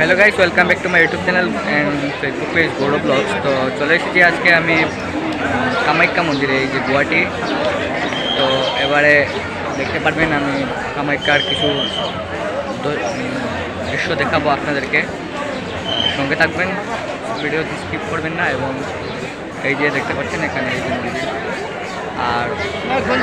Hello guys welcome back to my YouTube channel and Facebook page Gourav vlogs তো চলে এসেছি আজকে আমি কামাখ্যা মন্দিরে, এই যে গুয়াহাটি। তো এবারে দেখতে পারবেন আমি কামাখ্যার কিছু দৃশ্য দেখাবো আপনাদেরকে। সঙ্গে থাকবেন ভিডিও স্কিপ করবেন না এবং এই যে দেখতে পাচ্ছেন এখানে এই যে মন্দির। আর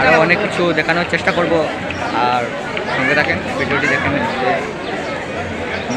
আরও অনেক কিছু দেখানোর চেষ্টা করব। আর সঙ্গে থাকেন, ভিডিওটি দেখেন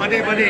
पदे पदे